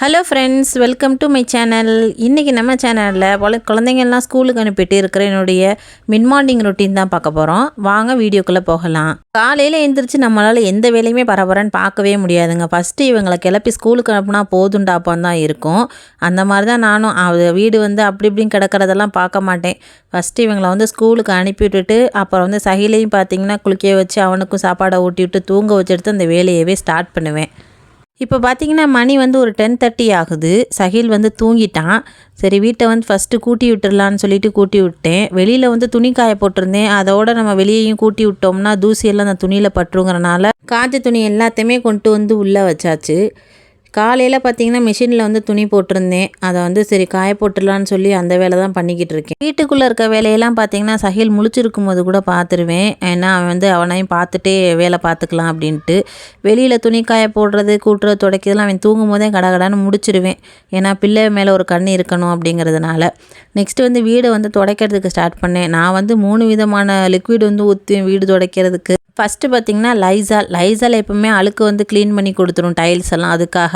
Hello friends welcome to my channel இன்றைக்கி நம்ம சேனலில் குழந்தைங்கள்லாம் ஸ்கூலுக்கு அனுப்பிட்டு இருக்கிற என்னுடைய மின் மார்னிங் ரொட்டீன் தான் பார்க்க போகிறோம் வாங்க வீடியோக்குள்ளே போகலாம். காலையில் எழுந்திரிச்சு நம்மளால் எந்த வேலையுமே பரபரன்னு பார்க்கவே முடியாதுங்க. ஃபஸ்ட்டு இவங்களை கிளப்பி ஸ்கூலுக்கு அனுப்புனா போதுண்டாப்பான் தான் இருக்கும். அந்த மாதிரி தான் நானும் அது வீடு வந்து அப்படி இப்படின்னு கிடக்கிறதெல்லாம் பார்க்க மாட்டேன். ஃபஸ்ட்டு இவங்களை வந்து ஸ்கூலுக்கு அனுப்பி விட்டுட்டு அப்புறம் வந்து சகிலையும் பார்த்தீங்கன்னா குளிக்க வச்சு அவனுக்கும் சாப்பாடை ஊட்டி விட்டு தூங்க வச்சுட்டு அந்த வேலையவே ஸ்டார்ட் பண்ணுவேன். இப்போ பார்த்தீங்கன்னா மணி வந்து ஒரு டென் தேர்ட்டி ஆகுது. சஹில் வந்து தூங்கிட்டான். சரி வீட்டை வந்து ஃபஸ்ட்டு கூட்டி விட்டுடலான்னு சொல்லிட்டு கூட்டி விட்டேன். வெளியில் வந்து துணி காய போட்டிருந்தேன். அதோட நம்ம வெளியேயும் கூட்டி விட்டோம்னா தூசியெல்லாம் அந்த துணியில் பட்டுருங்கிறனால காஞ்ச துணி எல்லாத்தையுமே கொண்டு வந்து உள்ளே வச்சாச்சு. காலையில் பார்த்தீங்கன்னா மிஷினில் வந்து துணி போட்டிருந்தேன். அதை வந்து சரி காய போட்டுடலான்னு சொல்லி அந்த வேலை தான் பண்ணிக்கிட்டு இருக்கேன். வீட்டுக்குள்ளே இருக்க வேலையெல்லாம் பார்த்தீங்கன்னா சஹில் முழிச்சிருக்கும் போது கூட பார்த்துருவேன் ஏன்னா அவன் வந்து அவனையும் பார்த்துட்டே வேலை பார்த்துக்கலாம் அப்படின்ட்டு. வெளியில் துணி காய போடுறது கூட்டுறது துடைக்கிறதுலாம் அவன் தூங்கும் போதே கடகடான்னு முடிச்சிருவேன் ஏன்னா பிள்ளை மேலே ஒரு கண் இருக்கணும் அப்படிங்கிறதுனால. நெக்ஸ்ட்டு வந்து வீடை வந்து துடைக்கிறதுக்கு ஸ்டார்ட் பண்ணேன். நான் வந்து மூணு விதமான லிக்விட் வந்து ஊற்றுவேன் வீடு துடைக்கிறதுக்கு. ஃபஸ்ட்டு பார்த்திங்கன்னா லைசால் லைசால் எப்போவுமே அழுக்கு வந்து க்ளீன் பண்ணி கொடுத்துரும் டைல்ஸ் எல்லாம். அதுக்காக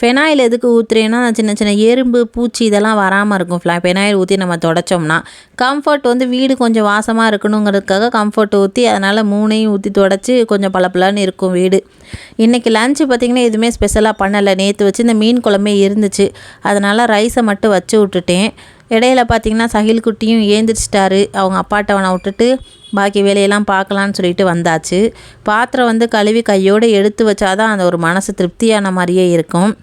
ஃபெனாயில் எதுக்கு ஊற்றுறேன்னா சின்ன சின்ன எறும்பு பூச்சி இதெல்லாம் வராமல் இருக்கும். ஃப்ளா ஃபெனாயில் ஊற்றி நம்ம தொடச்சோம்னா. கம்ஃபர்ட் வந்து வீடு கொஞ்சம் வாசமாக இருக்கணுங்கிறதுக்காக கம்ஃபர்ட் ஊற்றி அதனால் மூணையும் ஊற்றி தொடச்சி கொஞ்சம் பளபளன்னு இருக்கும் வீடு. இன்றைக்கி லஞ்சு பார்த்திங்கன்னா எதுவுமே ஸ்பெஷலாக பண்ணலை. நேற்று வச்சு இந்த மீன் குழம்பே இருந்துச்சு. அதனால் ரைஸை மட்டும் வச்சு விட்டுட்டேன். இடையில பார்த்திங்கன்னா சகில் குட்டியும் ஏந்திரிச்சிட்டாரு. அவங்க அப்பாட்டவனை விட்டுட்டு பாக்கி வேலையெல்லாம் பார்க்கலான்னு சொல்லிட்டு வந்தாச்சு. பாத்திரம் வந்து கழுவி கையோடு எடுத்து வச்சாதான் அந்த ஒரு மனசு திருப்தியான மாதிரியே இருக்கும்.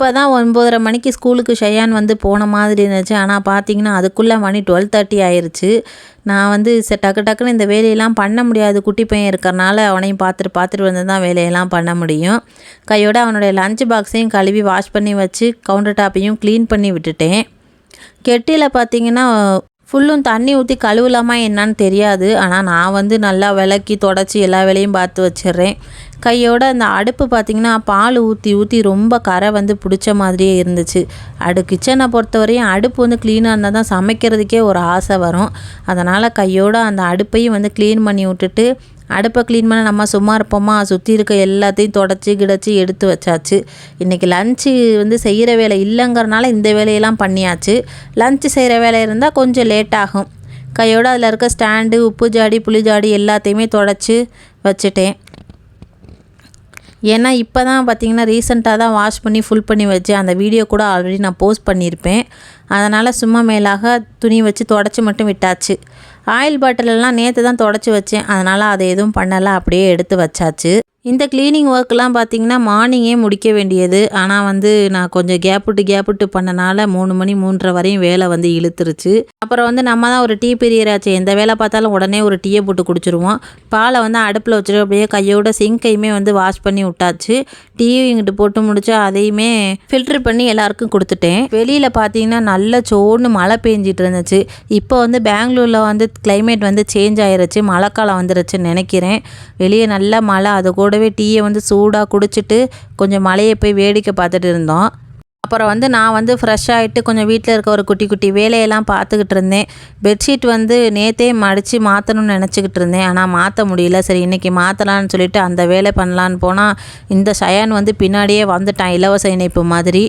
இப்போ தான் ஒன்பதரை மணிக்கு ஸ்கூலுக்கு ஷையான் வந்து போன மாதிரி இருந்துச்சு. ஆனால் பார்த்தீங்கன்னா அதுக்குள்ளே மணி டுவெல் தேர்ட்டி ஆயிடுச்சு நான் வந்து ச டக்கு டக்குன்னு இந்த வேலையெல்லாம் பண்ண முடியாது. குட்டி பையன் இருக்கிறனால அவனையும் பார்த்துட்டு பார்த்துட்டு வந்து தான் வேலையெல்லாம் பண்ண முடியும். கையோட அவனுடைய லஞ்ச் பாக்ஸையும் கழுவி வாஷ் பண்ணி வச்சு கவுண்டர் டாப்பையும் க்ளீன் பண்ணி விட்டுட்டேன். கெட்டியில் பார்த்தீங்கன்னா ஃபுல்லும் தண்ணி ஊற்றி கழுவலாமா என்னன்னு தெரியாது. ஆனால் நான் வந்து நல்லா விளக்கி தொடச்சி எல்லா வேலையும் பார்த்து வச்சிடுறேன். கையோட அந்த அடுப்பு பார்த்திங்கன்னா பால் ஊற்றி ஊற்றி ரொம்ப கரை வந்து பிடிச்ச மாதிரியே இருந்துச்சு. அடு கிச்சனை பொறுத்தவரையும் அடுப்பு வந்து க்ளீனாக இருந்தால் தான் சமைக்கிறதுக்கே ஒரு ஆசை வரும். அதனால் கையோட அந்த அடுப்பையும் வந்து க்ளீன் பண்ணி விட்டுட்டு அடுப்பை க்ளீன் பண்ண நம்ம சும்மா இருப்போமா? சுற்றி இருக்க எல்லாத்தையும் தொடச்சி கிடச்சி எடுத்து வச்சாச்சு. இன்றைக்கி லஞ்சு வந்து செய்கிற வேலை இல்லைங்கிறனால இந்த வேலையெல்லாம் பண்ணியாச்சு. லஞ்சு செய்கிற வேலை இருந்தால் கொஞ்சம் லேட் ஆகும். கையோடு அதில் இருக்க ஸ்டாண்டு உப்பு ஜாடி புளி ஜாடி எல்லாத்தையுமே தொடச்சி வச்சுட்டேன். ஏன்னா இப்போ தான் பார்த்திங்கன்னா ரீசெண்டாக தான் வாஷ் பண்ணி ஃபுல் பண்ணி வச்சு அந்த வீடியோ கூட ஆல்ரெடி நான் போஸ்ட் பண்ணியிருப்பேன் அதனால் சும்மா மேலாக துணி வச்சு தொடச்சி மட்டும் விட்டாச்சு. ஆயில் பாட்டிலெல்லாம் நேற்று தான் தொடச்சி வச்சேன். அதனால் அதை எதுவும் பண்ணலை. அப்படியே எடுத்து வச்சாச்சு. இந்த க்ளீனிங் ஒர்க்லாம் பார்த்திங்கன்னா மார்னிங்கே முடிக்க வேண்டியது. ஆனால் வந்து நான் கொஞ்சம் கேப் விட்டு கேப் விட்டு பண்ணனால மூணு மணி மூன்றரை வரையும் வேலை வந்து இழுத்துருச்சு. அப்புறம் வந்து நம்ம தான் ஒரு டீ பிரியராச்சு எந்த வேலை பார்த்தாலும் உடனே ஒரு டீயை போட்டு குடிச்சிருவோம். பாலை வந்து அடுப்பில் வச்சுட்டு அப்படியே கையோட சிங்கையுமே வந்து வாஷ் பண்ணி விட்டாச்சு. டீயும் இங்கிட்டு போட்டு முடிச்சு அதையுமே ஃபில்ட்ரு பண்ணி எல்லாருக்கும் கொடுத்துட்டேன். வெளியில் பார்த்தீங்கன்னா நல்ல சோன்னு மழை பெஞ்சிட்டு இருந்துச்சு. இப்போ வந்து பெங்களூரில் வந்து கிளைமேட் வந்து சேஞ்ச் ஆயிருச்சு மழைக்காலம் வந்துருச்சுன்னு நினைக்கிறேன். வெளியே நல்ல மழை அது கூட கூடவே டீயை வந்து சூடாக குடிச்சிட்டு கொஞ்சம் மலையை போய் வேடிக்கை பார்த்துட்டு இருந்தோம். அப்புறம் வந்து நான் வந்து ஃப்ரெஷ் ஆகிட்டு கொஞ்சம் வீட்டில் இருக்க ஒரு குட்டி குட்டி வேலையெல்லாம் பார்த்துக்கிட்டு இருந்தேன். பெட்ஷீட் வந்து நேற்றே மடித்து மாற்றணும்னு நினச்சிக்கிட்டு இருந்தேன். ஆனால் மாற்ற முடியல. சரி இன்றைக்கி மாற்றலான்னு சொல்லிவிட்டு அந்த வேலை பண்ணலான்னு போனால் இந்த சயான் வந்து பின்னாடியே வந்துட்டான். இலவச இணைப்பு மாதிரி.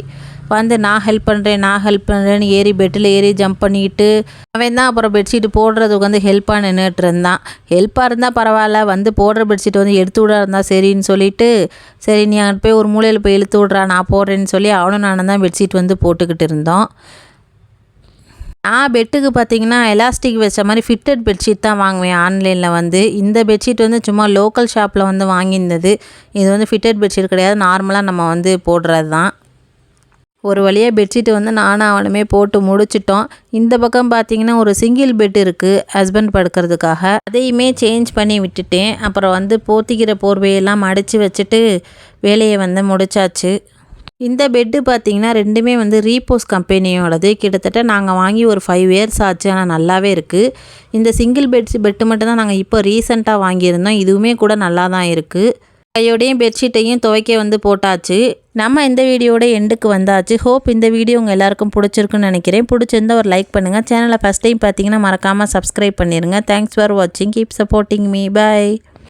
வந்து நான் ஹெல்ப் பண்ணுறேன் நான் ஹெல்ப் பண்ணுறேன்னு ஏறி பெட்டில் ஏறி ஜம்ப் பண்ணிக்கிட்டு அவன் தான் அப்புறம் பெட்ஷீட் போடுறதுக்கு வந்து ஹெல்ப்பாக நின்றுட்டு இருந்தான். ஹெல்ப்பாக இருந்தால் பரவாயில்ல வந்து போடுற பெட்ஷீட் வந்து எடுத்து விட இருந்தால் சரின்னு சொல்லிட்டு சரி நீ அங்கே போய் ஒரு மூலையில் போய் இழுத்து விட்றா நான் போடுறேன்னு சொல்லி அவனும் நானும் தான் பெட்ஷீட் வந்து போட்டுக்கிட்டு இருந்தோம். நான் பெட்டுக்கு பார்த்தீங்கன்னா எலாஸ்டிக் வச்ச மாதிரி ஃபிட்டட் பெட்ஷீட் தான் வாங்குவேன் ஆன்லைனில் வந்து. இந்த பெட்ஷீட் வந்து சும்மா லோக்கல் ஷாப்பில் வந்து வாங்கியிருந்தது. இது வந்து ஃபிட்டட் பெட்ஷீட் கிடையாது நார்மலாக நம்ம வந்து போடுறது தான் ஒரு வழியாக பெட்ஷீட்டு வந்து நானும் அவனுமே போட்டு முடிச்சிட்டோம். இந்த பக்கம் பார்த்தீங்கன்னா ஒரு சிங்கிள் பெட் இருக்குது ஹஸ்பண்ட் படுக்கிறதுக்காக. அதையுமே சேஞ்ச் பண்ணி விட்டுட்டேன். அப்புறம் வந்து போத்திக்கிற போர்வையெல்லாம் மடித்து வச்சுட்டு வேலையை வந்து முடிச்சாச்சு. இந்த பெட்டு பார்த்திங்கன்னா ரெண்டுமே வந்து ரீபோஸ் கம்பெனியோடது. கிட்டத்தட்ட நாங்கள் வாங்கி ஒரு ஃபைவ் இயர்ஸ் ஆச்சு. ஆனால் நல்லாவே இருக்குது இந்த சிங்கிள் பெட்ஸ் பெட்டு மட்டும்தான் நாங்கள் இப்போ ரீசெண்டாக வாங்கியிருந்தோம். இதுவுமே கூட நல்லா தான் இருக்குது கையோடையும் பெட்ஷீட்டையும் துவைக்க வந்து போட்டாச்சு. நம்ம இந்த வீடியோட எண்டுக்கு வந்தாச்சு. ஹோப் இந்த வீடியோ உங்கள் எல்லாருக்கும் பிடிச்சிருக்குன்னு நினைக்கிறேன். பிடிச்சிருந்தா ஒரு லைக் பண்ணுங்கள் சேனலை ஃபஸ்ட் டைம் பார்த்தீங்கன்னா மறக்காமல் சப்ஸ்கிரைப் பண்ணிடுங்க தேங்க்ஸ் ஃபார் வாட்சிங் கீப் சப்போர்ட்டிங் மீ பாய்